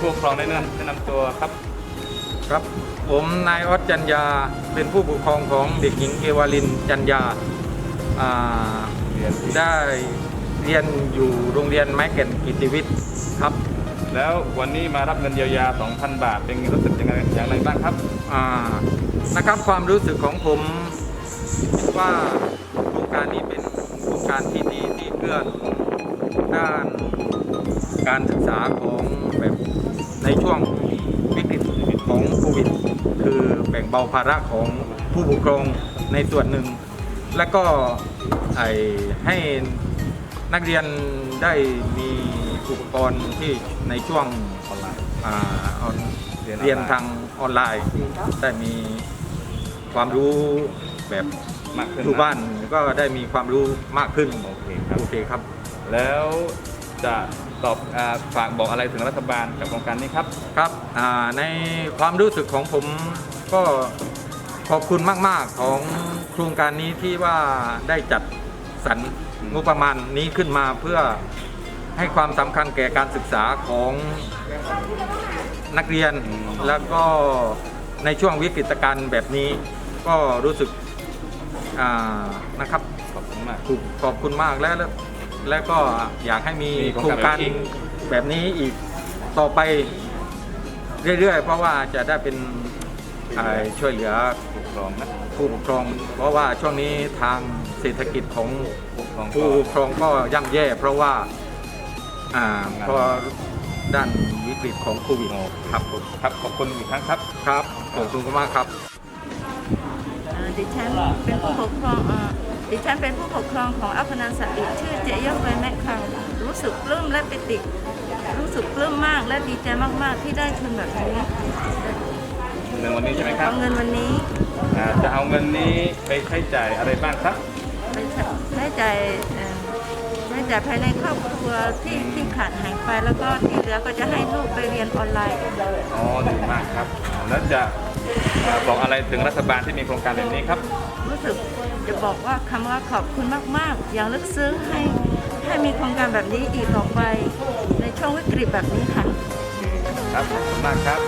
ผู้ปกครองได้แนะนำแนะนำตัวครับ ครับ ผมนายออสจันยาเป็นผู้ปกครองของเด็กหญิงเอวาลินจันยาอ่าเรียนที่ได้เรียนอยู่โรงเรียนไม้แก่นกิติวิทย์ครับแล้ววันนี้มารับเงินเยียวยา 2,000 บาท เป็นรู้สึกยังไงอย่างไรบ้างครับ อ่านะครับความรู้สึกของผมคิดว่าโครงการนี้เป็นโครงการที่ดีที่เพื่อหนุนด้านการศึกษาของ แบบในช่วงวิกฤตของโควิด คือแบ่งเบาภาระของผู้ปกครองในส่วนหนึ่ง และก็ไอให้นักเรียนได้มีอุปกรณ์ที่ในช่วงออนไลน์อ่าออนเรียนออนไลน์เรียนทางออนไลน์ได้มีความรู้แบบมากขึ้นอยู่บ้านก็ได้มีความรู้มากขึ้นโอเคครับโอเคครับ แล้วจะ ตอบอาฝากบอกอะไรถึงรัฐบาลกับโครงการนี้ครับครับอ่าในความรู้สึกของผมก็ขอบคุณมาก ๆ ของโครงการนี้ที่ว่าได้จัดสรรงบประมาณนี้ขึ้นมาเพื่อให้ความสำคัญแก่การศึกษาของนักเรียนอืมแล้วก็ในช่วงวิกฤตการณ์แบบนี้ ก็รู้สึกอ่านะครับขอบคุณมากถูกขอบคุณมากและ และและก็อยากให้มีมีโคโครรงงกาการรแบบนี้แบบนี้อีกต่อไปเรื่อยๆ เพราะว่าจะได้เป็นอ่าช่วยเหลือผู้ปกครองนะผู้ปกครองเพราะว่าช่วงนี้ทางเศรษฐกิจของผู้ปกครองผู้ก็ปกครองก็ย่ำแย่ เพราะว่าอ่าเพราะด้านวิกฤตของโควิดครับผมครับขอบคุณอีกครั้งครับ ครับขอบคุณมากครับ เอ่อดิฉันเป็นผู้ปกครองเอ่อ ดิฉันเป็นผู้ปกครองของอัพนันสติชื่อเจยกเลยแม่คังรู้สึกปลื้มและปิติ รู้สึกปลื้มมากและดีใจมากๆ ที่ได้ทุนแบบนี้เงินวันนี้ใช่ไหมคขรัอบเงินวันนี้อ่าจะเอาเงินนี้ไปใช้จ่ายอะไรบ้างครับ ไปใช้จ่ายเอ่อ ใช้จ่ายภายในครอบครัวที่ที่ขาดหายไป แล้วก็ที่เหลือก็จะให้ลูกไปเรียนออนไลน์ อ๋อดีมากครับอ่าแล้วจะอ่าบอกอะไรถึงรัฐบาลที่มีโครงการแบบนี้ครับ รู้สึกจะบอกว่าคำว่าขอบคุณมาก ๆ อย่างลึกซึ้งให้ให้มีโครงการแบบนี้อีกต่อไป ในช่วงวิกฤตแบบนี้ค่ะ ครับขอบคุณมากครับ